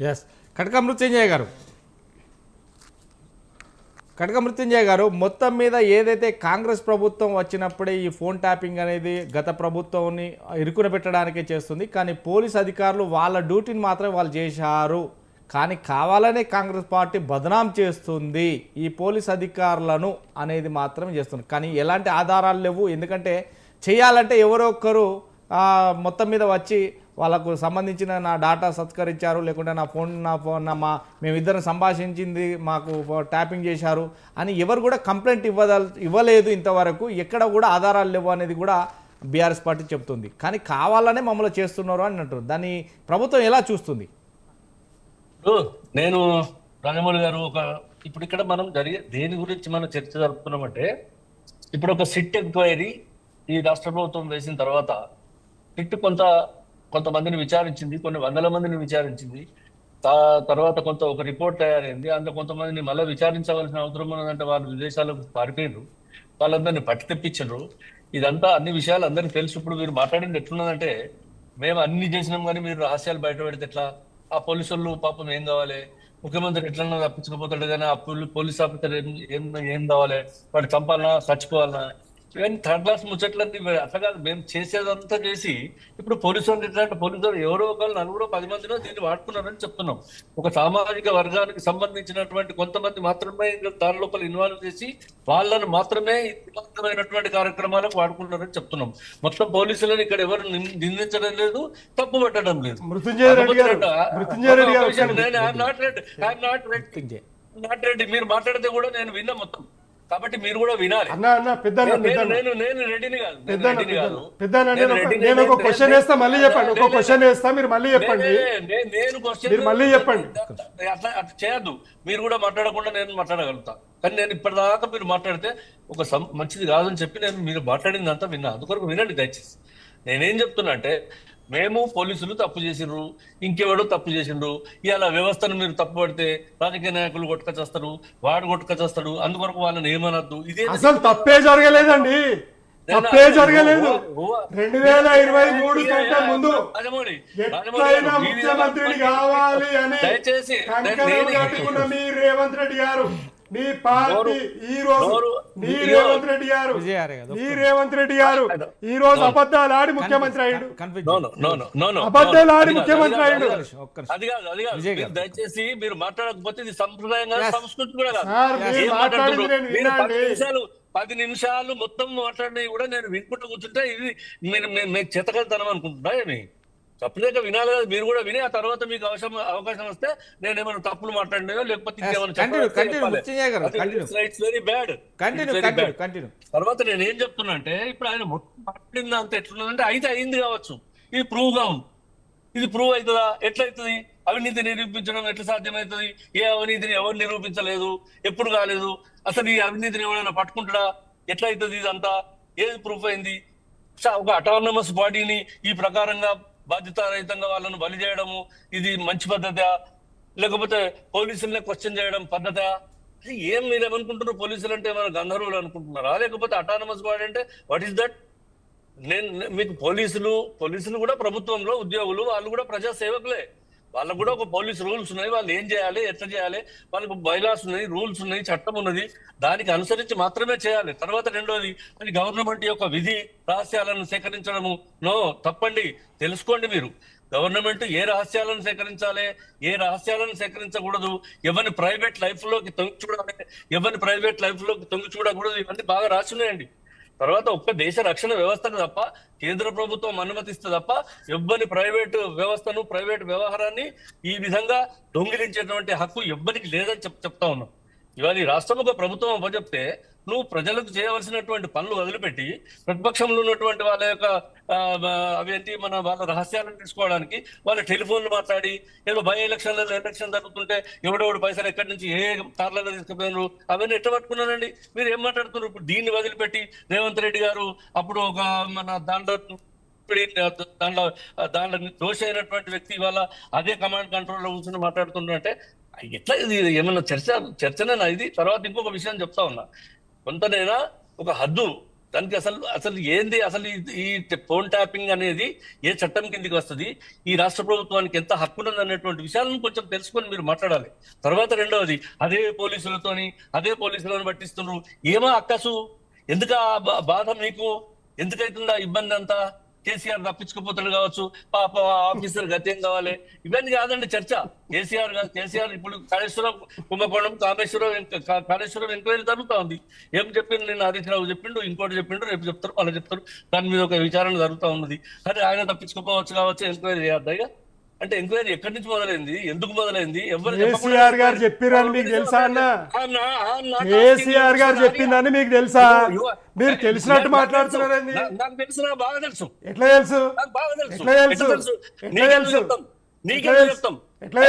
Yes కటక మృత్యుంజయ గారు. కటక మృత్యుంజయ గారు మొత్తం మీద ఏదైతే కాంగ్రెస్ ప్రభుత్వం వచ్చినప్పుడే ఈ ఫోన్ ట్యాపింగ్ అనేది గత ప్రభుత్వాన్ని ఇరుకున పెట్టడానికే చేస్తుంది కానీ పోలీస్ అధికారులు వాళ్ళ డ్యూటీని మాత్రం వాళ్ళు చేశారు. కానీ కావాలనే కాంగ్రెస్ పార్టీ బదనాం చేస్తుంది ఈ పోలీస్ అధికారులను అనేది మాత్రం చేస్తుంది. కానీ ఎలాంటి ఆధారాలు లేవు. ఎందుకంటే చేయాలంటే ఎవరో ఒక్కరు మొత్తం మీద వచ్చి వాళ్ళకు సంబంధించిన నా డాటా సత్కరించారు లేకుంటే నా ఫోన్ నా ఫోన్ నా మా మేమిద్దరం సంభాషించింది మాకు ట్యాపింగ్ చేశారు అని ఎవరు కూడా కంప్లైంట్ ఇవ్వదల్ ఇవ్వలేదు ఇంతవరకు. ఎక్కడ కూడా ఆధారాలు లేవు అనేది కూడా బీఆర్ఎస్ పార్టీ చెప్తుంది. కానీ కావాలనే మమ్మల్ని చేస్తున్నారు అని అంటారు దాన్ని ప్రభుత్వం ఎలా చూస్తుంది? నేను రాజమౌళి గారు ఒక ఇప్పుడు ఇక్కడ మనం జరిగే దేని గురించి మనం చర్చ జరుపుతున్నామంటే ఇప్పుడు ఒక సిట్ ఎంక్వైరీ ఈ రాష్ట్ర ప్రభుత్వం వేసిన తర్వాత టిట్ కొంత కొంతమందిని విచారించింది కొన్ని వందల మందిని విచారించింది. తర్వాత కొంత ఒక రిపోర్ట్ తయారైంది. అందులో కొంతమందిని మళ్ళీ విచారించవలసిన అవసరం ఉన్నదంటే వాళ్ళు విదేశాలకు పారిపోయినారు వాళ్ళందరినీ పట్టి తెప్పించారు ఇదంతా అన్ని విషయాలు అందరికీ తెలుసు. ఇప్పుడు మీరు మాట్లాడింది ఎట్లున్నదంటే మేము అన్ని చేసినాం కానీ మీరు రహస్యాలు బయట పెడితే ఎట్లా? ఆ పోలీసు వాళ్ళు పాపం ఏం కావాలి? ముఖ్యమంత్రి ఎట్లన్నా తప్పించకపోతాడు కానీ ఆ పోలీస్ ఆఫీసర్ ఏం ఏం ఏం కావాలి? వాడు చంపాలనా చచ్చిపోవాలనా? ఇవన్నీ థర్డ్ క్లాస్ ముచ్చట్లన్నీ అట్లా కాదు. మేము చేసేదంతా చేసి ఇప్పుడు పోలీసు వాళ్ళు పోలీసు వాళ్ళు ఎవరో ఒకరు నలుగురో పది మందినో దీన్ని వాడుకున్నారని చెప్తున్నాం. ఒక సామాజిక వర్గానికి సంబంధించినటువంటి కొంతమంది మాత్రమే ఇంకా దాని లోపల ఇన్వాల్వ్ చేసి వాళ్ళను మాత్రమే ఇబ్బందిమైనటువంటి కార్యక్రమాలకు వాడుకున్నారని చెప్తున్నాం. మొత్తం పోలీసులను ఇక్కడ ఎవరు నిందించడం లేదు తప్పు పెట్టడం లేదు. రెడ్డి మృత్యుంజయ్. నాట్ రెడ్డి మీరు మాట్లాడితే కూడా నేను విన్నా మొత్తం. కాబట్టి మీరు కూడా వినాలి. అన్న అన్న పెద్ద నేను నేను రెడ్డిని కాదు. పెద్ద పెద్ద నేను ఒక- క్వశ్చన్ వేస్తా మళ్ళీ చెప్పండి. ఒక క్వశ్చన్ వేస్తా మీరు మళ్ళీ చెప్పండి. నేను క్వశ్చన్ మీరు మళ్ళీ చెప్పండి. అట్లా అట్లా చేయొద్దు. మీరు కూడా మాట్లాడకుండా నేను మాట్లాడగలుగుతా. కానీ నేను ఇప్పటిదాకా మీరు మాట్లాడితే ఒక మంచిది కాదని చెప్పి నేను మీరు మాట్లాడిందంతా విన్నా. అందుకొరకు వినండి దయచేసి. నేనేం చెప్తున్నా అంటే మేము పోలీసులు తప్పు చేసిండ్రు ఇంకెవడో తప్పు చేసిండ్రు. ఇవాళ వ్యవస్థను మీరు తప్పు పడితే రాజకీయ నాయకులు కొట్టుకొచ్చేస్తారు వాడు కొట్టుకొచ్చేస్తాడు అందుకొరకు వాళ్ళని ఏమనొద్దు. ఇదే అసలు తప్పే జరగలేదండి. తప్పే జరగలేదు. రెండు వేల ఇరవై మూడు కంటే ముందు రాజమౌళి రాజమౌళి ఎట్లయినా గారు, మీ ముఖ్యమంత్రిని మీద- కావాలి అని దయచేసి మీ రేవంత్ రెడ్డి గారు మీ పార్టీ ఈ రోజు మీ ఇదిగో. రేవంత్ రెడ్డి గారు విజయారే కదా మీ రేవంత్ రెడ్డి గారు ఈ రోజు అబద్ధాలు ఆడి ముఖ్యమంత్రి అయ్యాడు అబద్ధాలు. ఆడి అది కాదు, ముఖ్యమంత్రి అది అయ్యిండు. అది కాదు అది కాదు. దయచేసి మీరు మాట్లాడకపోతే ఇది సంప్రదాయం కాదు Yes. సంస్కృతి కూడా కాదు నేను పది. నిమిషాలు మొత్తం మాట్లాడినవి కూడా నేను వినుకుంటూ కూర్చుంటే ఇది మీకు చేతకలుతనం అనుకుంటున్నా తప్పలేక వినాలి కదా. మీరు కూడా విని ఆ తర్వాత మీకు అవసరం అవకాశం వస్తే నేను ఏమైనా తప్పులు మాట్లాడినాయో? లేకపోతే very bad continue continue continue తర్వాత నేను ఏం చెప్తున్నా అంటే ఇప్పుడు ఆయన మొత్తం మాట్లాడింది అంత ఎట్లున్నదంటే అయితే అయింది కావచ్చు. ఇది ప్రూవ్ ఉంది ఇది ప్రూవ్ అవుతుందా? ఎట్లయితుంది? అవినీతి నిరూపించడం ఎట్లా సాధ్యమవుతుంది? ఏ అవినీతిని ఎవరు నిరూపించలేదు? ఎప్పుడు కాలేదు? అసలు ఈ అవినీతిని ఎవరైనా పట్టుకుంటాడా? ఎట్లా అవుతుంది ఇదంతా? ఏది ప్రూఫ్ అయింది? ఒక అటానమస్ బాడీని ఈ ప్రకారంగా బాధ్యతారహితంగా వాళ్ళను బలి చేయడము ఇది మంచి పద్ధతా? లేకపోతే పోలీసుల్ని క్వశ్చన్ చేయడం పద్ధత? ఏం మీరు ఏమనుకుంటున్నారు? పోలీసులు అంటే ఏమైనా గంధర్వులు అనుకుంటున్నారా? లేకపోతే అటానమస్ బాడీ అంటే వాట్ ఈస్ దట్ నేను మీకు పోలీసులు పోలీసులు కూడా ప్రభుత్వంలో ఉద్యోగులు వాళ్ళు కూడా ప్రజా సేవకులే వాళ్ళకు కూడా ఒక పోలీస్ రూల్స్ ఉన్నాయి. వాళ్ళు ఏం చేయాలి? ఎట్లా చేయాలి? వాళ్ళకు బైలాస్ ఉన్నాయి రూల్స్ ఉన్నాయి చట్టం ఉన్నది. దానికి అనుసరించి మాత్రమే చేయాలి. తర్వాత రెండోది అది గవర్నమెంట్ యొక్క విధి రహస్యాలను సేకరించడము. నో తప్పండి. తెలుసుకోండి మీరు. గవర్నమెంట్ ఏ రహస్యాలను సేకరించాలి? ఏ రహస్యాలను సేకరించకూడదు? ఎవరిని ప్రైవేట్ లైఫ్లోకి తొంగి చూడాలి? ఎవరిని ప్రైవేట్ లైఫ్లోకి తొంగి చూడకూడదు? ఇవన్నీ బాగా రాసి ఉన్నాయండి. తర్వాత ఒక్క దేశ రక్షణ వ్యవస్థను తప్ప కేంద్ర ప్రభుత్వం అనుమతిస్తే తప్ప ఎవ్వని ప్రైవేటు వ్యవస్థను ప్రైవేట్ వ్యవహారాన్ని ఈ విధంగా దొంగిలించేటువంటి హక్కు ఎవ్వరికి లేదని చెప్ చెప్తా ఉన్నాం. ఇవాళ ఈ రాష్ట్రం ఒక ప్రభుత్వం అప్పచెప్తే నువ్వు ప్రజలకు చేయవలసినటువంటి పనులు వదిలిపెట్టి ప్రతిపక్షంలో ఉన్నటువంటి వాళ్ళ యొక్క అవేంటి మన వాళ్ళ రహస్యాలను తీసుకోవడానికి వాళ్ళ టెలిఫోన్లు మాట్లాడి ఏదో బై ఎలక్షన్లలో ఎలక్షన్ జరుగుతుంటే ఎవడెవడు పైసలు ఎక్కడి నుంచి ఏ కార్లలో తీసుకుపోయినారు అవన్నీ ఎట్ట పట్టుకున్నారండి? మీరు ఏం మాట్లాడుతున్నారు? ఇప్పుడు దీన్ని వదిలిపెట్టి రేవంత్ రెడ్డి గారు అప్పుడు ఒక మన దాంట్లో ఇప్పుడు దాంట్లో దాంట్లో దోష అయినటువంటి వ్యక్తి ఇవాళ అదే కమాండ్ కంట్రోల్లో కూర్చొని మాట్లాడుతుంటే ఎట్లా ఇది? ఏమన్నా చర్చ చర్చనేనా ఇది? తర్వాత ఇంకొక విషయం చెప్తా ఉన్నా. కొంతనైనా ఒక హద్దు. దానికి అసలు అసలు ఏంది? అసలు ఈ- ఫోన్ ట్యాపింగ్ అనేది ఏ చట్టం కిందికి వస్తుంది? ఈ రాష్ట్ర ప్రభుత్వానికి ఎంత హక్కు ఉన్నది అనేటువంటి విషయాలను కొంచెం తెలుసుకొని మీరు మాట్లాడాలి. తర్వాత రెండవది అదే పోలీసులతోని అదే పోలీసులను పట్టిస్తున్నారు. ఏమో అక్కసు? ఎందుకు ఆ బా- బాధ మీకు? ఎందుకైతుందా ఇబ్బంది అంతా కేసీఆర్ తప్పించుకుపోతాడు కావచ్చు పాప ఆఫీసర్ గతేం కావాలి? ఇవన్నీ కాదండి చర్చ. కేసీఆర్ కాదు కేసీఆర్ ఇప్పుడు కాళేశ్వరం కుంభకోణం కామేశ్వరం కాళేశ్వరం ఎంక్వైరీ జరుగుతా ఉంది. ఏం చెప్పిండు నిన్న హరీష్ రావు చెప్పిండు ఇంకోటి చెప్పిండు రేపు చెప్తారు వాళ్ళు చెప్తారు. దాని మీద ఒక విచారణ జరుగుతా ఉన్నది. అదే ఆయన తప్పించుకోపోవచ్చు కావచ్చు ఎంక్వైరీ చేద్దా అంటే ఎంక్వైరీ ఎక్కడి నుంచి మొదలైంది? ఎందుకు మొదలైంది? ఎవరు కేసీఆర్ గారు చెప్పిరని మీకు తెలుసా అన్న? కేసీఆర్ గారు చెప్పిందని మీకు తెలుసా? మీరు తెలిసినట్టు మాట్లాడుతున్నారండి. నాకు- తెలుసు. బాగా తెలుసు. ఎట్లా తెలుసు? నాకు బాగా తెలుసు. ఎట్లా తెలుసు? ఎట్లా తెలుసు? ఎట్లా తెలుసు? చెప్తాం? ఎట్లా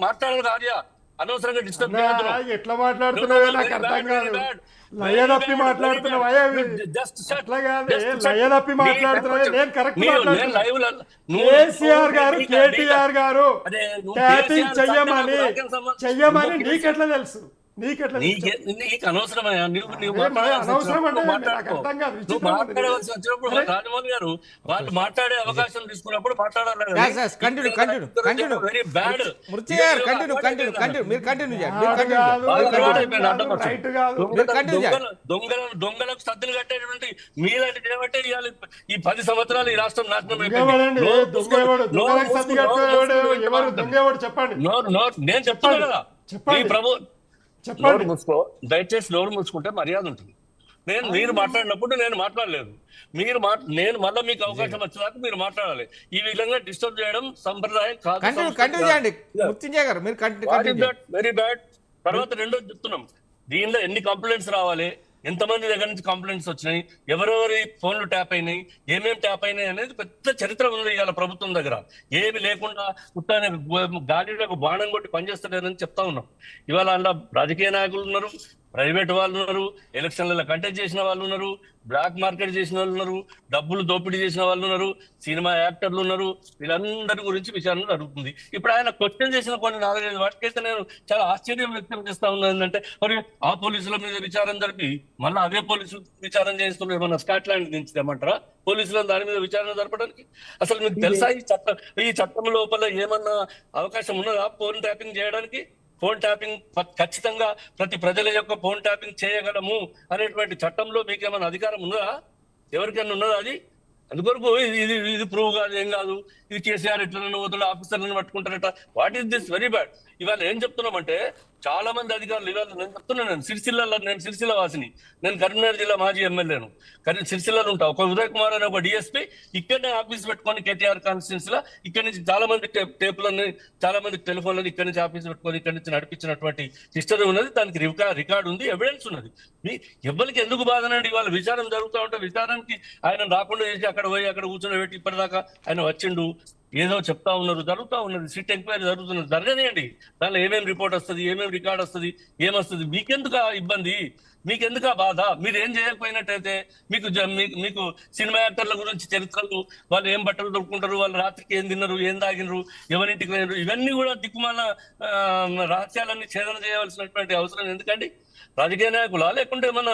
మాట్లాడాలి కార్య అనవసరంగా డిస్టర్బ్ ఎట్లా మాట్లాడుతున్నావో? నాకు అర్థం కాదు లయ తప్పి మాట్లాడుతున్నావా? అట్లా కాదు. మాట్లాడుతున్నావా? నేను కరెక్ట్ కేసీఆర్ గారు కేటీఆర్ గారు ట్యాపింగ్ చెయ్యమని చెయ్యమని నీకెట్లా తెలుసు? నీకే అనవసరమయ్యా. నువ్వు నువ్వు. మాట్లాడవలసి వచ్చినప్పుడు గారు వాళ్ళు మాట్లాడే అవకాశం తీసుకున్నప్పుడు మాట్లాడాలి. వెరీ బ్యాడ్ దొంగలకు సద్దులు కట్టేటువంటి మీలాంటి చేయబట్టే ఇవాళ ఈ పది సంవత్సరాలు ఈ రాష్ట్రం నాశనం చెప్పండి. నేను చెప్తున్నా కదా. చెప్పండి. ఈ ప్రభు చెప్పండి. మూసుకో. దయచేసి నోరు మూసుకుంటే మర్యాద ఉంటుంది. నేను మీరు మాట్లాడినప్పుడు నేను మాట్లాడలేదు. మీరు మా నేను మళ్ళీ మీకు అవకాశం వచ్చేదాకా మీరు మాట్లాడాలి. ఈ విధంగా డిస్టర్బ్ చేయడం సంప్రదాయం కాదు కంటిన్యూ. చేయండి. మీరు వెరీ బ్యాడ్ తర్వాత రెండోది చెప్తున్నాం. దీనిలో ఎన్ని కంప్లైంట్స్ రావాలి? ఎంతమంది దగ్గర నుంచి కంప్లైంట్స్ వచ్చినాయి? ఎవరెవరి ఫోన్లు ట్యాప్ అయినాయి? ఏమేమి ట్యాప్ అయినాయి అనేది పెద్ద చరిత్ర ఉంది ఇవాళ ప్రభుత్వం దగ్గర. ఏమి లేకుండా ఉత్తానే గాలిలోకి బాణం కొట్టి పనిచేస్తలేదని చెప్తా ఉన్నాం. ఇవాళ అందులో రాజకీయ నాయకులు ఉన్నారు ప్రైవేట్ వాళ్ళు ఉన్నారు ఎలక్షన్లలో కంటెస్ట్ చేసిన వాళ్ళు ఉన్నారు బ్లాక్ మార్కెట్ చేసిన వాళ్ళు ఉన్నారు డబ్బులు దోపిడీ చేసిన వాళ్ళు ఉన్నారు సినిమా యాక్టర్లు ఉన్నారు వీళ్ళందరి గురించి విచారణ జరుగుతుంది. ఇప్పుడు ఆయన క్వశ్చన్ చేసిన కొన్ని నాలుగైదు వాటికైతే నేను చాలా ఆశ్చర్యం వ్యక్తం చేస్తా ఉన్నాను. ఏంటంటే మరి ఆ పోలీసుల మీద విచారణ జరిపి మళ్ళీ అదే పోలీసులు విచారణ చేస్తున్నారు ఏమన్నా స్కాట్లాండ్ నుంచి తెమ్మంటారా? పోలీసులు దాని మీద విచారణ జరపడానికి? అసలు మీకు తెలుసా ఈ చట్టం ఈ చట్టం లోపల ఏమన్నా అవకాశం ఉన్నదా? ఫోన్ ట్యాపింగ్ చేయడానికి? ఫోన్ ట్యాపింగ్ ఖచ్చితంగా ప్రతి ప్రజల యొక్క ఫోన్ ట్యాపింగ్ చేయగలము అనేటువంటి చట్టంలో మీకు ఏమైనా అధికారం ఉన్నదా? ఎవరికైనా ఉన్నదా అది? అందుకొరకు ఇది ఇది ఇది ప్రూవ్ కాదు ఏం కాదు. ఇది కేసీఆర్ ఎట్లనో వదులు ఆఫీసర్లను పట్టుకుంటారట. What is this very bad ఇవాళ ఏం చెప్తున్నామంటే చాలా మంది అధికారులు ఇవాళ నేను చెప్తున్నాను నేను సిరిసిల్లలో నేను సిరిసిల్ల వాసిని. నేను కరీంనగర్ జిల్లా మాజీ ఎమ్మెల్యేను. కానీ సిరిసిల్లలో ఉంటా. ఒక ఉదయ్ కుమార్ అనే ఒక డిఎస్పీ ఇక్కడనే ఆఫీస్ పెట్టుకొని కేటీఆర్ కాన్స్టిట్యూన్స్లో ఇక్కడ నుంచి చాలా మంది టేపులని చాలా మంది టెలిఫోన్లను ఇక్కడ నుంచి ఆఫీస్ పెట్టుకొని ఇక్కడ నుంచి నడిపించినటువంటి హిస్టరీ ఉన్నది. దానికి రికార్డు ఉంది ఎవిడెన్స్ ఉన్నది. మీ ఎవరికి ఎందుకు బాధనండి? ఇవాళ విచారం జరుగుతూ ఉంటే విచారానికి ఆయన రాకుండా చేసి అక్కడ పోయి అక్కడ కూర్చొని పెట్టి ఇప్పటిదాకా ఆయన వచ్చిండు. ఏదో చెప్తా ఉన్నారు జరుగుతా ఉన్నది సిట్ ఎంక్వైరీ జరుగుతున్నది జరగనియండి దానిలో ఏమేమి రిపోర్ట్ వస్తుంది ఏమేమి రికార్డ్ వస్తుంది ఏమొస్తుంది మీకెందుకు ఇబ్బంది? మీకెందుకు బాధ? మీరు ఏం చేయకపోయినట్టయితే మీకు జ- మీకు- మీకు సినిమా యాక్టర్ల గురించి చరిత్రలు వాళ్ళు ఏం బట్టలు దొరుకుంటారు వాళ్ళు రాత్రికి ఏం తిన్నారు ఏం తాగినరు ఎవరింటికి పోయినారు ఇవన్నీ కూడా దిక్కుమాల ఆ, రహస్యాలన్నీ ఛేదన చేయవలసినటువంటి అవసరం ఎందుకండి? రాజకీయ నాయకులా? లేకుంటే మన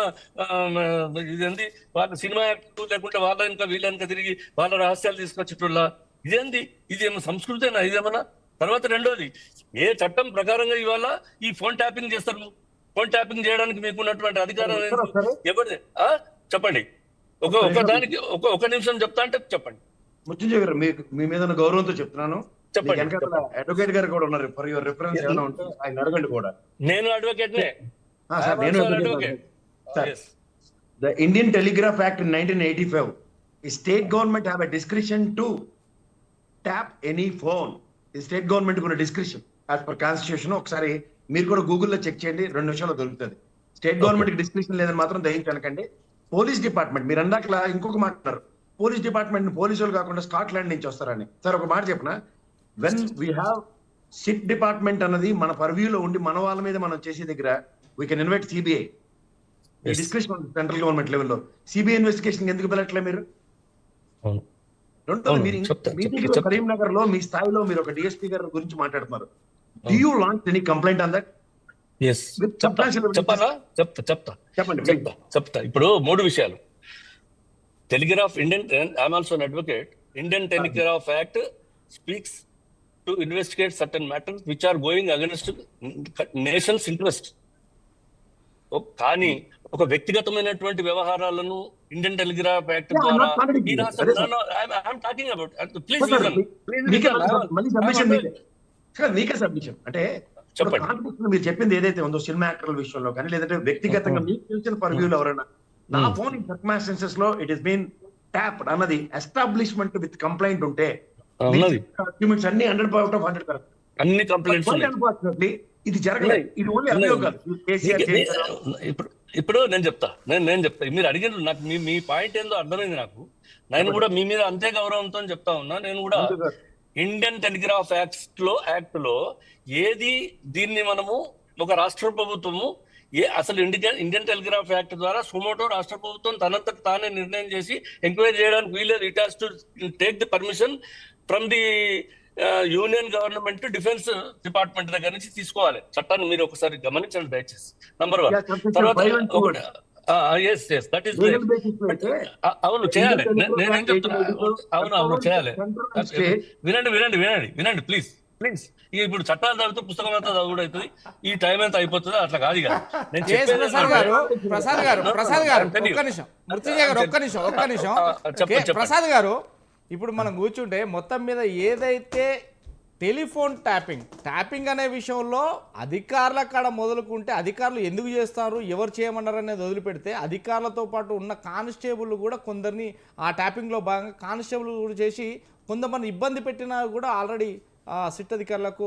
ఇదేంది? వాళ్ళ సినిమా యాక్టర్లు లేకుంటే వాళ్ళ ఇంకా వీళ్ళ తిరిగి వాళ్ళ రహస్యాలు తీసుకొచ్చేటోళ్ళ? ఇదేంది? ఇదేమో సంస్కృతేనా? ఇదేమన్నా తర్వాత రెండోది ఏ చట్టం ప్రకారంగా ఇవాళ ఈ ఫోన్ ట్యాపింగ్ చేస్తారు? ఫోన్ ట్యాపింగ్ చేయడానికి మీకు ఉన్నటువంటి అధికారం ఏంటి? ఎవరిది? ఆ? చెప్పండి. ఒక ఒక దానికి ఒక ఒక నిమిషం చెప్తా అంటే చెప్పండి. ముత్యంజయ్ గారు మీకు మీ మీద ఉన్న గౌరవంతో చెప్తున్నాను. అడ్వకేట్ గారు కూడా ఉన్నారు. ఫర్ యువర్ రిఫరెన్స్ ఏమైనా ఉంటే ఆయన అడగండి కూడా. నేను advocate the Indian Telegraph Act in nineteen eighty five ఈ state government have a description to tap any phone ఈ స్టేట్ గవర్నమెంట్ ఉన్న డిస్క్రిప్షన్ యాజ్ పర్ కాన్స్టిట్యూషన్ ఒకసారి మీరు కూడా గూగుల్లో చెక్ చేయండి రెండు నిమిషాలు దొరుకుతుంది. స్టేట్ గవర్నమెంట్ డిస్క్రిప్షన్ లేదని మాత్రం దయించనకండి పోలీస్ డిపార్ట్మెంట్ మీరు అందాకలా ఇంకొక మాట పోలీస్ డిపార్ట్మెంట్ పోలీసు వాళ్ళు కాకుండా స్కాట్లాండ్ నుంచి వస్తారని. సార్ ఒక మాట చెప్పనా? When we have SIT department అన్నది మన పర్వ్యూలో ఉండి మన వాళ్ళ మీద మనం చేసే దగ్గర we can invite CBI. Discussion central government లెవెల్లో. సిబిఐ ఇన్వెస్టిగేషన్ ఎందుకు వెళ్ళట్లే మీరు? మీరు. కరీంనగర్లో మీ స్థాయిలో మీరు ఒక డిఎస్పీ గారి గురించి మాట్లాడుతున్నారు. Do you launch any complaint on that చెప్తా చెప్పాలా? చెప్తా చెప్తా. చెప్పండి చెప్తా చెప్తా. ఇప్పుడు మూడు విషయాలు. Telegraph Indian I'm also advocate Indian Telegraph Act speaks to investigate certain matters which are going against nation's interest కానీ ఒక వ్యక్తిగతమైనటువంటి వ్యవహారాలను ఇండియన్ టెలిగ్రాఫ్ యాక్ట్ ద్వారా ఈ. రాష్ట్ర. టాకింగ్ అబౌట్ ప్లీజ్ సబ్మిషన్ అంటే చెప్పండి. మీరు చెప్పింది ఏదైతే ఉందో సినిమా యాక్టర్ల విషయంలో కానీ లేదంటే వ్యక్తిగతంగా మీకు తెలిసిన పర్వ్యూలు ఎవరైనా నా ఫోన్ సర్కమాస్టెన్సెస్లో ఇట్ ఇస్ బీన్ ట్యాప్ అన్నది ఎస్టాబ్లిష్మెంట్ విత్ కంప్లైంట్ ఉంటే. డాక్యుమెంట్స్ అన్ని hundred out of hundred correct అన్ని కంప్లైంట్స్ ఇది జరగలేదు. ఇది ఓన్లీ. అభియోగాలు. ఇప్పుడు ఇప్పుడు నేను చెప్తా. నేను నేను చెప్తా. మీరు అడిగిన నాకు మీ మీ పాయింట్ ఏందో అర్థమైంది నాకు. నేను కూడా మీ మీద అంతే గౌరవంతో చెప్తా ఉన్నా. నేను కూడా ఇండియన్ టెలిగ్రాఫ్ యాక్ట్స్లో యాక్ట్లో ఏది దీన్ని మనము ఒక రాష్ట్ర ప్రభుత్వము ఏ అసలు ఇండియన్ ఇండియన్ టెలిగ్రాఫ్ యాక్ట్ ద్వారా సుమోటో రాష్ట్ర ప్రభుత్వం తనంతట తానే నిర్ణయం చేసి ఎంక్వైరీ చేయడానికి వీలేదు it has to take the permission from the union government defence department దగ్గర నుంచి తీసుకోవాలి. చట్టాన్ని మీరు ఒకసారి గమనించండి దయచేసి. నంబర్ వన్ తర్వాత. ఎస్ ఎస్ దట్ ఈస్ అవును చేయాలి. నేనేం చెప్తున్నా? అవును అవును చేయాలి. వినండి వినండి వినండి వినండి ప్లీజ్ ప్లీజ్ ఇప్పుడు చట్టాలు చదివితే పుస్తకం అంతా చదువుడు అవుతుంది ఈ టైం ఎంత అయిపోతుంది అట్లా కాదు ఇక. నేను ప్రసాద్ గారు ప్రసాద్ గారు ప్రసాద్ గారు. ఒక్క నిమిషం. మృత్యుంజయ గారు ఒక్క నిమిషం ఒక్క నిమిషం. ప్రసాద్ గారు ఇప్పుడు మనం కూర్చుంటే మొత్తం మీద ఏదైతే టెలిఫోన్ ట్యాపింగ్ ట్యాపింగ్ అనే విషయంలో అధికారుల కాడ మొదలుకుంటే అధికారులు ఎందుకు చేస్తారు ఎవరు చేయమన్నారు అనేది వదిలిపెడితే అధికారులతో పాటు ఉన్న కానిస్టేబుల్ కూడా కొందరిని ఆ ట్యాపింగ్లో భాగంగా కానిస్టేబుల్ కూడా చేసి కొంతమంది ఇబ్బంది పెట్టినా కూడా ఆల్రెడీ సిట్ అధికారులకు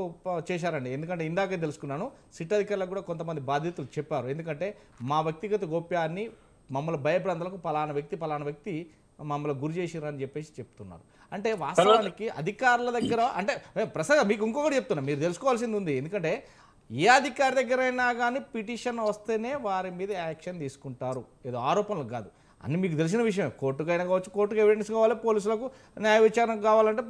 చేశారండి. ఎందుకంటే ఇందాకే తెలుసుకున్నాను సిట్ అధికారులకు కూడా కొంతమంది బాధ్యతలు చెప్పారు. ఎందుకంటే మా వ్యక్తిగత గోప్యాన్ని మమ్మల్ని భయప్రాంతాలకు పలానా వ్యక్తి పలానా వ్యక్తి మమ్మల్ని గురి చేసిరని చెప్పేసి చెప్తున్నారు. అంటే వాస్తవానికి అధికారుల దగ్గర అంటే ప్రసాద్ మీకు ఇంకొకటి చెప్తున్నా మీరు తెలుసుకోవాల్సింది ఉంది. ఎందుకంటే ఏ అధికారి దగ్గరైనా కానీ పిటిషన్ వస్తేనే వారి మీద యాక్షన్ తీసుకుంటారు. ఏదో ఆరోపణలు కాదు. అన్ని మీకు తెలిసిన విషయం కోర్టుకైనా కావచ్చు కోర్టుకు ఎవిడెన్స్ కావాలి పోలీసులకు న్యాయ విచారణ కావాలంటే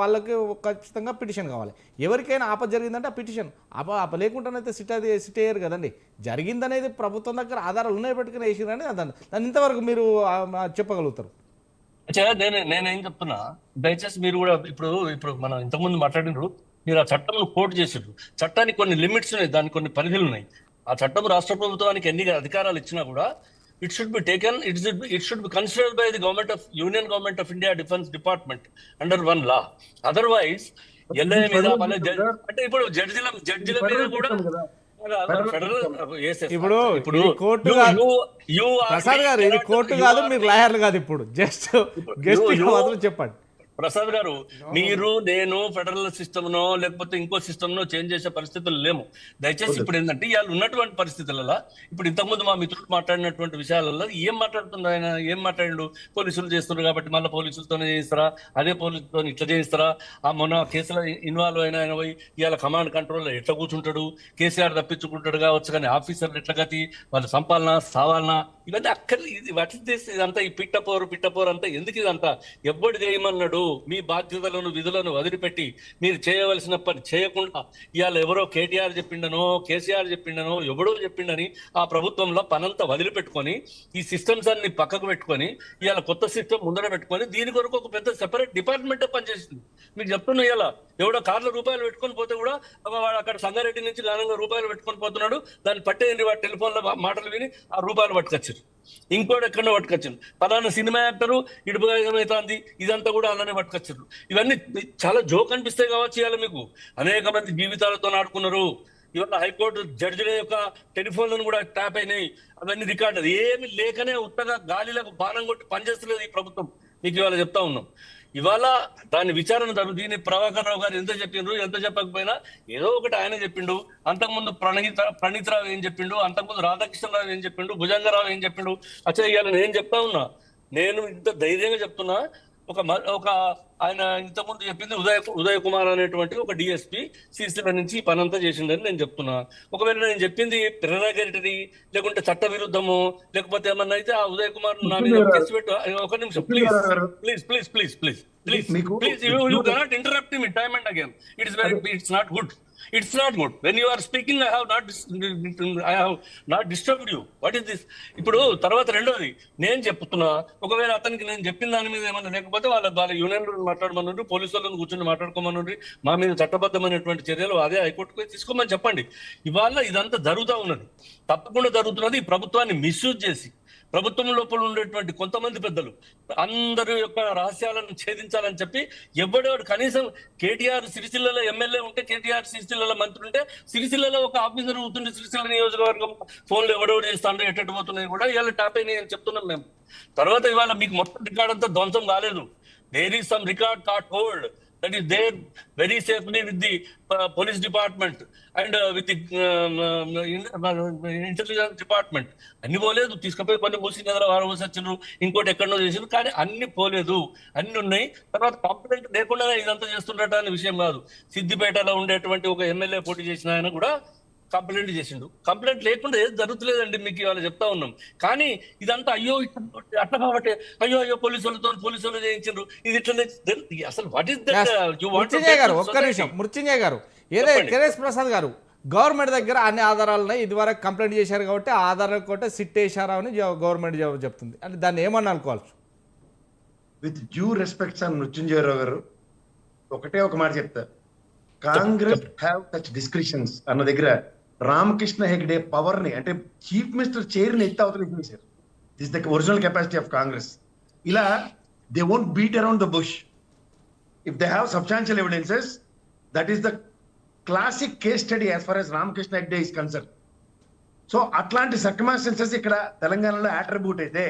వాళ్ళకి ఖచ్చితంగా పిటిషన్ కావాలి. ఎవరికైనా ఆపద జరిగిందంటే ఆ పిటిషన్. ఆప ఆప లేకుండానైతే సిట్ అది సిట్ అయ్యారు కదండి. జరిగిందనేది ప్రభుత్వం దగ్గర ఆధారాలు ఉన్నాయి పెట్టుకుని వేసిరని దాన్ని దాన్ని ఇంతవరకు మీరు చెప్పగలుగుతారు. నేను నేనేం చెప్తున్నా? దయచేసి మీరు కూడా ఇప్పుడు ఇప్పుడు మనం ఇంతకుముందు మాట్లాడినారు మీరు ఆ చట్టంను కోర్టు చేసారు చట్టానికి కొన్ని లిమిట్స్ ఉన్నాయి దానికి కొన్ని పరిధులు ఉన్నాయి. ఆ చట్టం రాష్ట్ర ప్రభుత్వానికి ఎన్ని అధికారాలు ఇచ్చినా కూడా it should be taken it it should be considered by the government of union government of India defence department under one law otherwise LI మీద అంటే ఇప్పుడు జడ్జిల జడ్జిల మీద కూడా ఫెడరల్ ఇప్పుడు ఇది కోర్టు కాదు. ప్రసాద్ గారు ఇది కోర్టు కాదు మీరు లాయర్లు కాదు ఇప్పుడు. జస్ట్ గెస్ట్ మాత్రం చెప్పండి. ప్రసాద్ గారు మీరు నేను ఫెడరల్ సిస్టమ్ నో లేకపోతే ఇంకో సిస్టమ్ నో చేంజ్ చేసే పరిస్థితులు లేము దయచేసి ఇప్పుడు ఏంటంటే ఇవాళ ఉన్నటువంటి పరిస్థితులలో ఇప్పుడు ఇంతకుముందు మా మిత్రుడు మాట్లాడినటువంటి విషయాలలో ఏం మాట్లాడుతుంది ఆయన ఏం మాట్లాడిండు? పోలీసులు చేస్తున్నారు కాబట్టి మళ్ళీ పోలీసులతోనే చేయిస్తారా? అదే పోలీసులతో ఇట్లా చేయిస్తారా? ఆ మొన్న కేసులో ఇన్వాల్వ్ అయిన ఆయన పోయి ఇవాళ కమాండ్ కంట్రోల్ ఎట్లా కూర్చుంటాడు? కేసీఆర్ తప్పించుకుంటాడు కావచ్చు కానీ ఆఫీసర్లు ఎట్లా గతి? వాళ్ళు సంపాలన సావాలన? ఇవన్నీ అక్కడ ఇది వాటి ఇదంతా ఈ పిట్టపోరు పిట్టపోరు అంతా ఎందుకు ఇదంతా? ఎవ్వడు చేయమన్నాడు? మీ బాధ్యతలను విధులను వదిలిపెట్టి మీరు చేయవలసిన పని చేయకుండా ఇవాళ ఎవరో కేటీఆర్ చెప్పిండనో కేసీఆర్ చెప్పిండనో ఎవడో చెప్పిండని ఆ ప్రభుత్వంలో పనంతా వదిలిపెట్టుకొని ఈ సిస్టమ్స్ అన్ని పక్కకు పెట్టుకొని ఇవాళ కొత్త సిస్టమ్ ముందర పెట్టుకొని దీని కొరకు ఒక పెద్ద సెపరేట్ డిపార్ట్మెంట్ పనిచేసింది. మీకు చెప్తున్నా ఇవాళ ఎవడో కార్ల రూపాయలు పెట్టుకొని పోతే కూడా వాడు అక్కడ సంగారెడ్డి నుంచి ఘనంగా రూపాయలు పెట్టుకొని పోతున్నాడు దాన్ని పట్టేయండి వాడు టెలిఫోన్లో మాటలు విని ఆ రూపాయలు పట్టుకొచ్చారు. ఇంకోటి ఎక్కడో పట్టుకొచ్చారు. పలానా సినిమా యాక్టరు ఇడుపుగాయమవుతుంది ఇదంతా కూడా అలానే పట్టుకొచ్చారు. ఇవన్నీ చాలా జోక్ అనిపిస్తాయి కావచ్చు ఇవాళ మీకు. అనేక మంది జీవితాలతో ఆడుకున్నారు. ఇవాళ హైకోర్టు జడ్జిల యొక్క టెలిఫోన్లను కూడా ట్యాప్ అయినాయి. అవన్నీ రికార్డ్ అది ఏమి లేకనే ఉత్తగా గాలిలకు బాణం కొట్టి పనిచేస్తలేదు ఈ ప్రభుత్వం. మీకు ఇవాళ చెప్తా ఉన్నాం. ఇవాళ దాని విచారణ జరుగుతుంది దీని ప్రభాకర్ రావు గారు ఎంత చెప్పిండ్రు ఎంత చెప్పకపోయినా ఏదో ఒకటి ఆయన చెప్పిండు. అంతకుముందు ప్రణీత ప్రణీతరావు ఏం చెప్పిండు అంతకుముందు రాధాకృష్ణరావు ఏం చెప్పిండు భుజంగరావు ఏం చెప్పిండు. అచ్చా ఇవాళ నేను చెప్తా ఉన్నా. నేను ఇంత ధైర్యంగా చెప్తున్నా ఒక ఒక ఆయన ఇంతకుముందు చెప్పింది ఉదయ్ ఉదయ్ కుమార్ అనేటువంటి ఒక డిఎస్పి సిసిల నుంచి ఈ పనంతా చేసిండని నేను చెప్తున్నా. ఒకవేళ నేను చెప్పింది ప్రెరగేటరీ లేకుంటే చట్ట విరుద్ధము లేకపోతే ఏమన్నా అయితే ఆ ఉదయ్ కుమార్ నా మీద కేసు పెట్టు ఒక నిమిషం. Please please please please please please please you you cannot interrupt me time and again it's very it's not good it's not good when you are speaking I have not I have not disturbed you what is this ఇప్పుడు తర్వాత రెండోది నేను చెప్తున్నా ఒకవేళ అతనికి నేను చెప్పిన దాని మీద ఏమన్నా లేకపోతే వాళ్ళ వాళ్ళ యూనియన్ మాట్లాడమనుండ్రి పోలీసు వాళ్ళని కూర్చొని మాట్లాడుకోమనుండ్రి మా మీద చట్టబద్ధమైనటువంటి చర్యలు అదే హైకోర్టుకు తీసుకోమని చెప్పండి. ఇవాళ ఇదంతా జరుగుతూ ఉన్నది. తప్పకుండా జరుగుతున్నది. ఈ ప్రభుత్వాన్ని మిస్యూజ్ చేసి ప్రభుత్వం లోపల ఉండేటువంటి కొంతమంది పెద్దలు అందరి యొక్క రహస్యాలను ఛేదించాలని చెప్పి ఎవడెవడు కనీసం కేటీఆర్ సిరిసిల్లలో ఎమ్మెల్యే ఉంటే కేటీఆర్ సిరిసిల్లలో మంత్రి ఉంటే సిరిసిల్లలో ఒక ఆఫీసర్ అవుతుండే సిరిసిల్ల నియోజకవర్గం ఫోన్లు ఎవడెవడు చేస్తాడో ఎట్టటి పోతున్నాయి కూడా ఇవాళ టాప్ అయినాయి అని చెప్తున్నాం మేము. తర్వాత ఇవాళ మీకు మొత్తం రికార్డ్ అంతా ధ్వంసం కాలేదు. There is some record caught hold that is there very safely with the police department and with the intelligence department అన్ని పోలేదు తీసుకుపోయి కొన్ని మూసి కదా వారు వచ్చిండ్రు ఇంకోటి ఎక్కడో చేసిండ్రు కానీ అన్ని పోలేదు. అన్ని ఉన్నాయి. తర్వాత కంప్లైంట్ లేకుండా ఇదంతా చేస్తుండట అనే విషయం కాదు. సిద్దిపేటలో ఉండేటువంటి ఒక ఎమ్మెల్యే పోటీ చేసిన ఆయన కూడా కంప్లైంట్ చేసిండు. కంప్లైంట్ లేకుండా ఏది జరుగుతులేదండి మీకు ఇవాళ చెప్తా ఉన్నాం. కానీ ఇదంతా అయ్యో ఇట్లా అట్లా కాబట్టి అయ్యో అయ్యో పోలీసు వాళ్ళతో పోలీసు వాళ్ళు చేయించారు ఇది ఇట్లా అసలు what is that you want గారు ఒక్క నిమిషం. మృత్యుంజయ్ గారు. కెరేష్ ప్రసాద్ గారు గవర్నమెంట్ దగ్గర అన్ని ఆధారాలు ఉన్నాయి ఇదివరకు కంప్లైంట్ చేశారు కాబట్టి ఆధారాలు కొట్టే సిట్ వేశారా అని గవర్నమెంట్ జవాబు చెప్తుంది. అంటే దాన్ని ఏమని అనుకోవచ్చు with due respect sir Mrutyunjayarao గారు ఒకటే ఒక మాట చెప్తా. కాంగ్రెస్ హ్యావ్ టచ్ డిస్క్రిప్షన్స్ అన్న దగ్గర రామకృష్ణ హెగ్డే పవర్ని అంటే చీఫ్ మినిస్టర్ చైర్ని ఎత్తి అవతల sir this the original capacity of Congress ఇలా they won't beat around the bush if they have substantial evidences that is the classic case study as far as Ramakrishna Hegde is concern so అట్లాంటి circumstances ఇక్కడ తెలంగాణలో attribute అయితే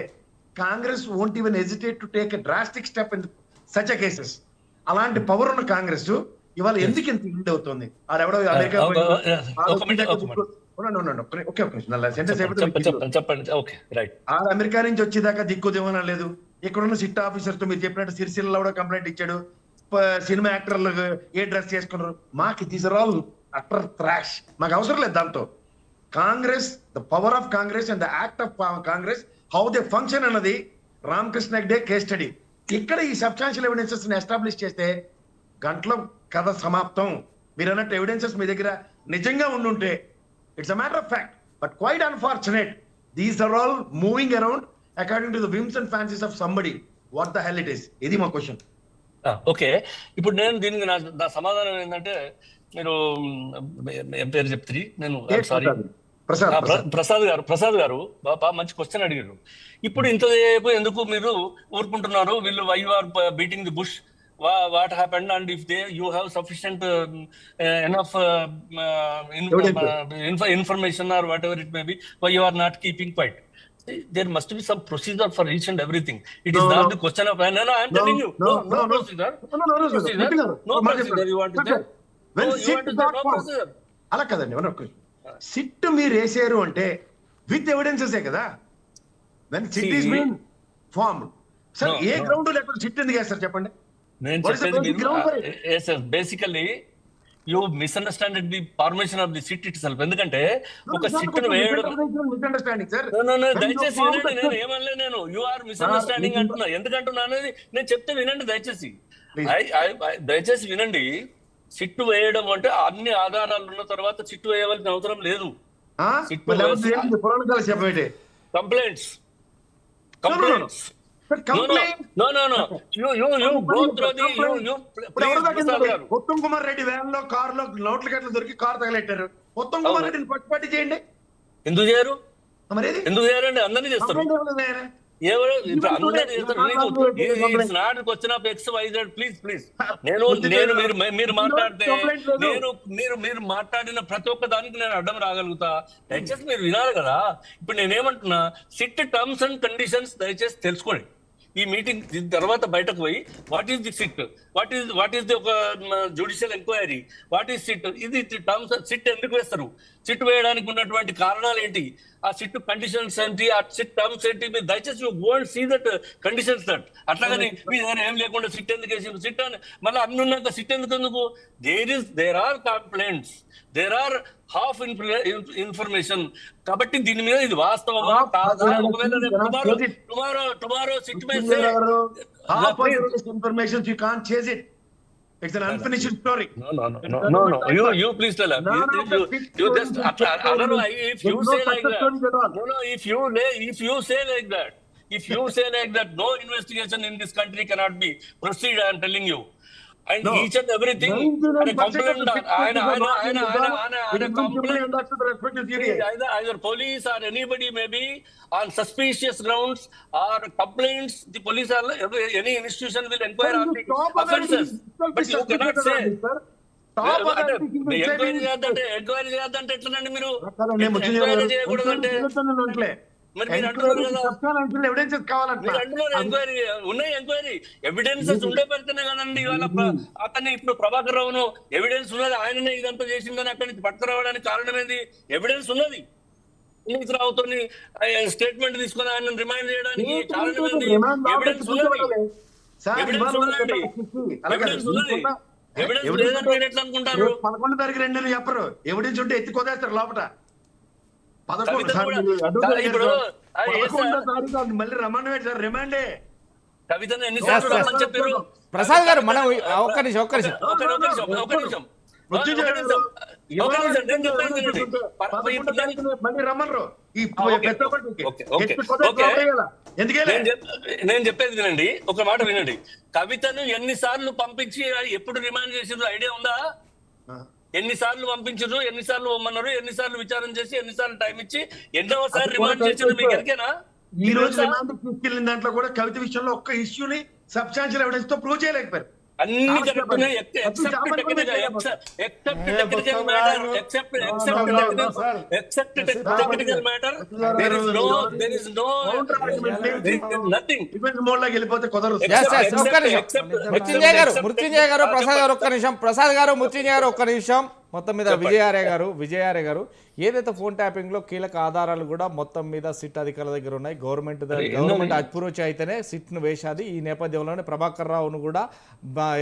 Congress won't even hesitate to take a drastic step in such cases అలాంటి power ఉన్న కాంగ్రెస్ ఇవాళ ఎందుకు ఇంత ఇండ్ అవుతుంది? ఆడెవడో అమెరికా ఒక- ఒక- నిమిషం. చెప్పండి ఓకే రైట్ ఆడ అమెరికా నుంచి వచ్చేదాకా దిక్కు దివనం లేదు. ఇక్కడున్న సిట్ ఆఫీసర్తో మీరు చెప్పినట్టు సిరిసిల్లలో కూడా కంప్లైంట్ ఇచ్చాడు. సినిమా యాక్టర్లు ఏ డ్రెస్ చేసుకున్నారు? మాకు these are all utter trash మాకు అవసరం లేదు దాంతో. Congress the power of Congress and the act of Congress how they function అన్నది రామకృష్ణ హెగ్డే కేస్ స్టడీ. ఇక్కడ ఈ సబ్స్టాన్షియల్ ఎవిడెన్సెస్ ఎస్టాబ్లిష్ చేస్తే గంటలో కథ సమాప్తం. మీరు అన్నట్టు ఎవిడెన్సెస్ మీ దగ్గర నిజంగా ఉండుంటే it's a matter of fact but quite unfortunate these are all moving around according to the whims and fancies of somebody what the hell it is ఇది మా క్వశ్చన్ ఓకే ఇప్పుడు నేను దీనికి నా సమాధానం ఏంటంటే మీరు ఏం పేరు చెప్తారు? నేను సారీ ప్రసాద్ గారు ప్రసాద్ గారు బాబా మంచి క్వశ్చన్ అడిగారు. ఇప్పుడు ఇంతసేపు ఎందుకు మీరు ఊరుకుంటున్నారు? వీళ్ళు why are beating the bush what happened and if they you have sufficient enough information or whatever it may be why you are not keeping quiet there must be some procedure for each and everything it No, is not no. The question of no I'm No, telling you no, no no, no. Procedure No, no, no, no, Procedure? no, no, No procedure you want to say? No, you sit dot no procedure. అలా కదండి ఒక SIT మీరు వేసారు అంటే with evidences కదా when SIT is been form sir No, ఏ no. Ground లేకుండా SIT ఎందుకు వేస్తారు చెప్పండి నేను చెప్పేది basic ground for it? Basically you misunderstanded the formation of the SIT itself ఎందుకంటే ఒక సిట్ దయచేసి వినండి నేను ఏమనలే నేను. యు ఆర్ మిస్అండర్స్టాండింగ్ Ah, అంటున్నా. ఎందుకంటున్నా అనేది నేను చెప్తే వినండి దయచేసి. దయచేసి వినండి. సిట్టు వేయడం అంటే అన్ని ఆధారాలు ఉన్న తర్వాత సిట్టు వేయవలసిన అవసరం లేదు. Complaints no. Complaints Uttam Kumar Reddy వ్యాన్లో కార్లో నోట్ల గట్ల దొరికి కార్ తగలెట్టారు. ఉత్తమ్ కుమార్. రెడ్డిని పట్టుపట్టి చేయండి. ఎందుకు చేయరు? ఎందుకు చేయరండి? అందరినీ చేస్తారు. ఎవరు of X Y Z please please నేను నేను. మీరు మీరు మాట్లాడితే. నేను మీరు మీరు మాట్లాడిన ప్రతి ఒక్క దానికి నేను అడ్డం రాగలుగుతా. దయచేసి మీరు వినాలి కదా. ఇప్పుడు నేనేమంటున్నా సిట్ టర్మ్స్ అండ్ కండిషన్స్ దయచేసి తెలుసుకోండి. ఈ మీటింగ్ దీని తర్వాత బయటకు పోయి what is the SIT what is what is the ఒక judicial enquiry what is SIT ఇది టర్మ్స్ సిట్ ఎందుకు వేస్తారు? సిట్ వేయడానికి ఉన్నటువంటి కారణాలు ఏంటి? ఆ సిట్ కండిషన్స్ ఏంటి? ఆ సిట్ టర్మ్స్ ఏంటి? మీరు దయచేసి go and see that conditions that అట్లాగని మీ దగ్గర ఏం లేకుండా సిట్ ఎందుకు వేసి సిట్ అని మళ్ళీ అన్ని ఉన్నాక సిట్ ఎందుకు ఎందుకు? There is there are complaints there are half information కాబట్టి దీని మీద ఇది వాస్తవమా? Half కాదా? information ఒకవేళ tomorrow. Tomorrow tomorrow SIT you can't chase it. It's an unfinished story. No, no, no, no, no, no. You, you please tell her. None You, of you, you just, I don't know, if you say like that. stories at all. No, no, if you, if you say like that, if you say like that, no investigation in this country cannot be proceed, I am telling you. And No. each and everything, 99% and a of the complaint, success ఆయన, stories are ఆయన, not ఆయన, in ఆయన, Uganda. ఆయన, It ఆయన is principally complaint, under the respect to CBI. either, either police or anybody may be on suspicious grounds or complaints, the police or any institution will inquire on the Top offences. analysis But you cannot certificate say. ఉంది, sir. Top అంటే analysis is the enquiry చేద్దంటే ఎట్లనండి మీరు enquiry. చేయకూడదంటే. మరి మీరు enquiry అంటున్నారు కదా. కావాలంట. ఉన్నాయి ఎంక్వైరీ ఎవిడెన్సెస్ ఉండే పెడితేనే కదండి ఇవాళ అతన్ని ఇప్పుడు ప్రభాకర్ రావును ఎవిడెన్స్ ఉన్నది ఆయననే ఇదంతా చేసిందని అక్కడి నుంచి పట్టుకురావడానికి కారణం ఏంది? ఎవిడెన్స్ ఉన్నది. రావుతో స్టేట్మెంట్ తీసుకుని ఆయన రిమైండ్ చేయడానికి కారణం ఏంది? ఎవిడెన్స్ ఉన్నది. ఎవిడెన్స్. పరిస్థితి. ఉన్నది. ఎవిడెన్స్ ఎవిడెన్స్ ఎట్లా అనుకుంటారు? పదకొండు తారీఖు రెండు చెప్పరు. ఎవిడెన్స్ ఉంటే ఎత్తి కొదేస్తారు లోపల మళ్ళీ సార్ రిమాండే. కవితను ఎన్నిసార్లు. రమ్మని చెప్పారు? ప్రసాద్ గారు మనం ఒక్క నిమిషం ఒక్క నిమిషం. నేను చెప్పేది వినండి. ఒక మాట వినండి. కవితను ఎన్నిసార్లు పంపించి ఎప్పుడు రిమాండ్ చేసిండ్రు? ఐడియా ఉందా? ఎన్నిసార్లు పంపించారు ఎన్నిసార్లు పొమ్మన్నారు ఎన్నిసార్లు విచారణ చేసి ఎన్నిసార్లు టైం ఇచ్చి ఎన్నోసారి రిమాండ్ కూడా చేసిండ్రు మీకు. ఎరికేనా? ఈ రోజు దాంట్లో కూడా కవిత విషయంలో ఒక్క ఇష్యూని సబ్స్టాన్షియల్ ఎవిడెన్స్తో ప్రూవ్ చేయలేకపోయారు. అన్ని కరెక్ట్ ఉన్నాయి except technical except technical matter. Except except except technical matter. There is no there is no nothing defence మోడ్లోకి వెళ్ళిపోతే కుదరదు. Yes, yes, Except- ఒక్క నిమిషం. except- మృత్యుంజయ గారు మృత్యుంజయ ప్రసాద్ గారు ఒక్క నిమిషం. ప్రసాద్ గారు మృత్యుంజయ గారు ఒక్క నిమిషం. మొత్తం మీద విజయార్య గారు విజయార్య గారు ఏదైతే ఫోన్ ట్యాపింగ్లో కీలక ఆధారాలు కూడా మొత్తం మీద సిట్ అధికారుల దగ్గర ఉన్నాయి. గవర్నమెంట్ గవర్నమెంట్ అప్రోచ్ అయితేనే సిట్ను వేశాది. ఈ నేపథ్యంలోనే ప్రభాకర్ రావును కూడా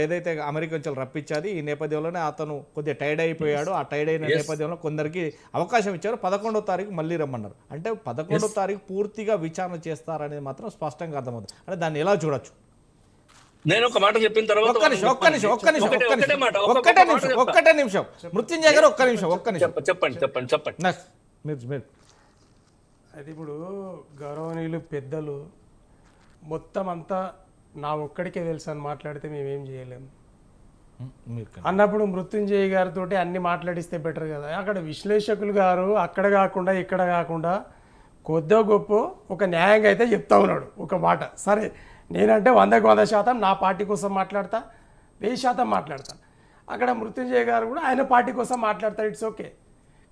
ఏదైతే అమెరికా నుంచి రప్పించాది ఈ నేపథ్యంలోనే అతను కొద్దిగా టైర్డ్ అయిపోయాడు. ఆ టైర్డ్ అయిన నేపథ్యంలో కొందరికి అవకాశం ఇచ్చారు. పదకొండో తారీఖు మళ్ళీ రమ్మన్నారు. అంటే పదకొండో తారీఖు పూర్తిగా విచారణ చేస్తారనేది మాత్రం స్పష్టంగా అర్థమవుతుంది. అంటే దాన్ని ఎలా చూడొచ్చు? నేను ఒక మాట చెప్పిన తర్వాత ఒక్క నిమిషం ఒక్క నిమిషం ఒక్క నిమిషం ఒక్క నిమిషం. ఒక్కటే నిమిషం. ఒక్కటే నిమిషం. మృత్యుంజయ గారు ఒక్క నిమిషం ఒక్క నిమిషం. చెప్ప- చెప్పండి చెప్పండి చెప్పండి. మీరు మీరు. అది ఇప్పుడు గౌరవనీయులు పెద్దలు మొత్తం అంతా నా ఒక్కడికే తెలుసు అని మాట్లాడితే మేమేం చేయలేము అన్నప్పుడు మృత్యుంజయ్ గారితో అన్ని మాట్లాడిస్తే బెటర్ కదా. అక్కడ విశ్లేషకులు గారు అక్కడ కాకుండా ఇక్కడ కాకుండా కొద్దో గొప్ప ఒక న్యాయంగా అయితే చెప్తా ఉన్నాడు ఒక మాట. సరే నేనంటే వందకు వంద శాతం నా పార్టీ కోసం మాట్లాడతా వెయ్యి శాతం మాట్లాడతా. అక్కడ మృత్యుంజయ్ గారు కూడా ఆయన పార్టీ కోసం మాట్లాడతారు ఇట్స్ ఓకే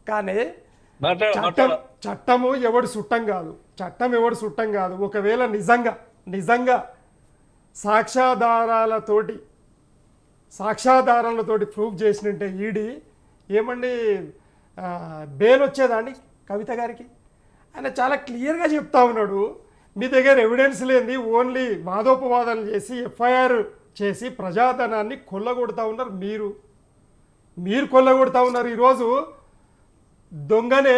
కానీ చట్టం చట్టము ఎవడు సుట్టం కాదు చట్టం ఎవడు సుట్టం కాదు. ఒకవేళ నిజంగా నిజంగా సాక్ష్యాధారాలతోటి సాక్ష్యాధారాలతోటి ప్రూఫ్ చేసినట్టే ఈడీ ఏమండి బెయిల్ వచ్చేదండి కవిత గారికి? ఆయన చాలా క్లియర్గా చెప్తా ఉన్నాడు. మీ దగ్గర ఎవిడెన్స్ లేని ఓన్లీ వాదోపవాదాలు చేసి ఎఫ్ఐఆర్ చేసి ప్రజాధనాన్ని కొల్లగొడతా ఉన్నారు మీరు. మీరు కొల్లగొడతా ఉన్నారు. ఈరోజు దొంగనే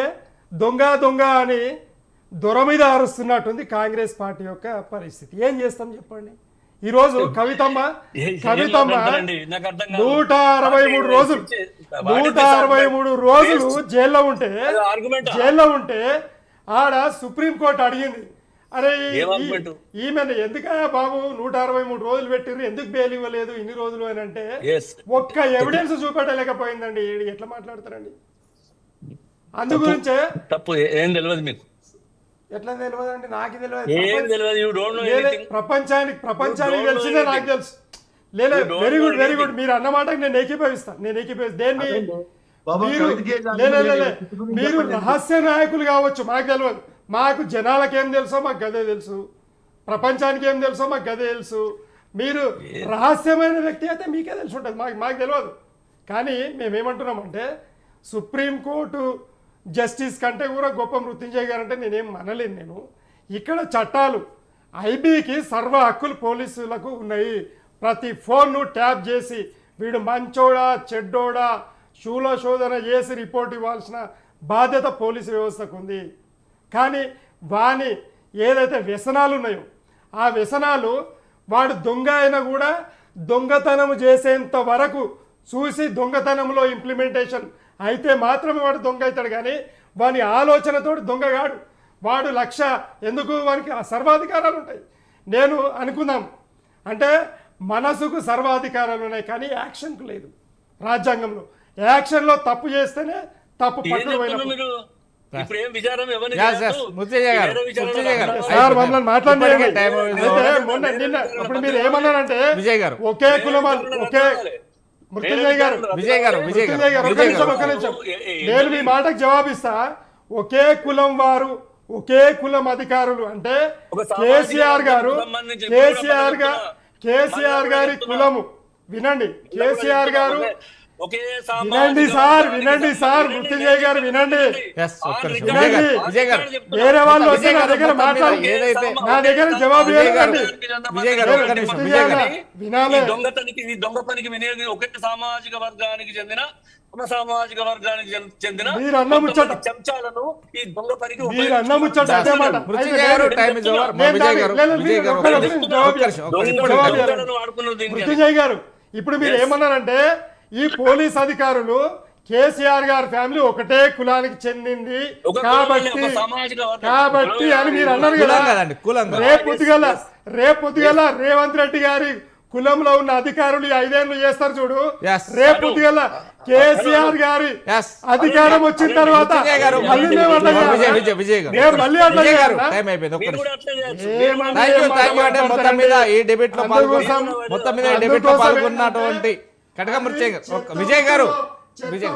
దొంగ దొంగ అని దొర మీద అరుస్తున్నట్టుంది కాంగ్రెస్ పార్టీ యొక్క పరిస్థితి. ఏం చేస్తాం చెప్పండి? ఈరోజు కవితమ్మ కవితమ్మ. నూట అరవై మూడు రోజులు నూట అరవై మూడు రోజులు జైల్లో ఉంటే? జైల్లో ఉంటే ఆడ సుప్రీంకోర్టు అడిగింది అరే? ఈమెను ఎందుకయ్యా బాబు? నూట అరవై మూడు రోజులు పెట్టిర్రు. ఎందుకు బెయిల్ ఇవ్వలేదు? ఇన్ని రోజులు అని అంటే. ఒక్క ఎవిడెన్స్ చూపెట్టలేకపోయిందండి. ఎట్లా మాట్లాడతారండి? అందు గురించే? తప్పు. ఏ- తెలియదు మీకు. ఎట్లా నాకు తెలియదు ఏం ప్రపంచ- తెలియదు యూ డోంట్ నో లేలే, ఎనీథింగ్ ప్రపంచానికి ప్రపంచానికి తెలిసిందే నాకు. తెలుసు. don't very good very good. మీరు అన్న మాటకి నేను ఏకీభవిస్తాను నేను ఏకీభవిస్తాను దేన్ని. మీరు రహస్య నాయకులు కావచ్చు మాకు తెలియదు మాకు జనాలకు ఏం తెలుసో మాకు గదే తెలుసు. ప్రపంచానికి ఏం తెలుసో మాకు గదే తెలుసు. మీరు రహస్యమైన వ్యక్తి అయితే మీకే తెలిసి ఉంటుంది. మాకు మాకు తెలియదు. కానీ మేమేమంటున్నామంటే సుప్రీంకోర్టు జస్టిస్ కంటే కూడా గొప్ప మృత్యుంజయ్ గారు అంటే నేనేం మనలేను నేను. ఇక్కడ చట్టాలు ఐబీకి సర్వ హక్కులు పోలీసులకు ఉన్నాయి. ప్రతి ఫోన్ను ట్యాప్ చేసి వీడు మంచోడా చెడ్డోడా షూలో శోధన చేసి రిపోర్ట్ ఇవ్వాల్సిన బాధ్యత పోలీసు వ్యవస్థకు ఉంది. కానీ వాని ఏదైతే వ్యసనాలు ఉన్నాయో ఆ వ్యసనాలు వాడు దొంగ అయినా కూడా దొంగతనం చేసేంత వరకు చూసి దొంగతనంలో ఇంప్లిమెంటేషన్ అయితే మాత్రమే వాడు దొంగ అవుతాడు కానీ వాని ఆలోచనతోటి దొంగగాడు వాడు లక్ష ఎందుకు? వానికి ఆ సర్వాధికారాలు ఉంటాయి. నేను అనుకుందాం. అంటే మనసుకు సర్వాధికారాలు ఉన్నాయి కానీ యాక్షన్కు లేదు. రాజ్యాంగంలో యాక్షన్లో తప్పు చేస్తేనే తప్పు ఏం ఏమన్నారంటే విజయ్ గారు. ఒకే కులం ఒకే మృత్యుంజయ్ గారు. విజయ్ గారు విజయ్ గారు మృత్యుంజయ్ గారు ఒక్క నిమిషం ఒక్క నిమిషం. నేను మీ మాటకు జవాబిస్తా. ఒకే కులం వారు ఒకే కులం అధికారులు అంటే కేసీఆర్ గారు కేసీఆర్ గారు కేసీఆర్ గారి కులము. వినండి. కేసీఆర్ గారు ఒకే వినండి సార్ వినండి సార్ మృత్యుంజయ్ గారు వినండి. వేరే వాళ్ళు వస్తే విజయ్ నా గారు దగ్గర మాట్లాడు. నా దగ్గర జవాబు. వినాలే. ఈ దొంగతనికి ఈ దొంగ పనికి వినియోగి ఒకే సామాజిక వర్గానికి చెందిన సామాజిక వర్గానికి చెంది- చెందిన మీరు అన్న ముచ్చట. కొంతమంది చెంచాలను ఈ దొంగ పనికి మీరు అన్న ముచ్చట అదే మాట. మృత్యుంజయ గారు ఇప్పుడు మీరు. ఏమన్నారంటే ఈ పోలీస్ అధికారులు కేసీఆర్ గారి ఫ్యామిలీ ఒకటే కులానికి చెందింది. కాబట్టి. కాబట్టి అని మీరు అన్నారు కదా. కులం కదండి కులం కాదు. రేపు పొద్దుగల రేపు పొద్దుగల రేవంత్ రెడ్డి గారి కులంలో ఉన్న అధికారులు ఐదేళ్ళు చేస్తారు చూడు. రేపు కేసీఆర్ గారి. అధికారం వచ్చిన తర్వాత మొత్తం మీద ఈ డిబేట్లో మొత్తం మీద డిబేట్లో పాల్గొన్నటువంటి కటక మృత్యు విజయ్ గారు. ఒక- విజయ్ గారు. విజయ్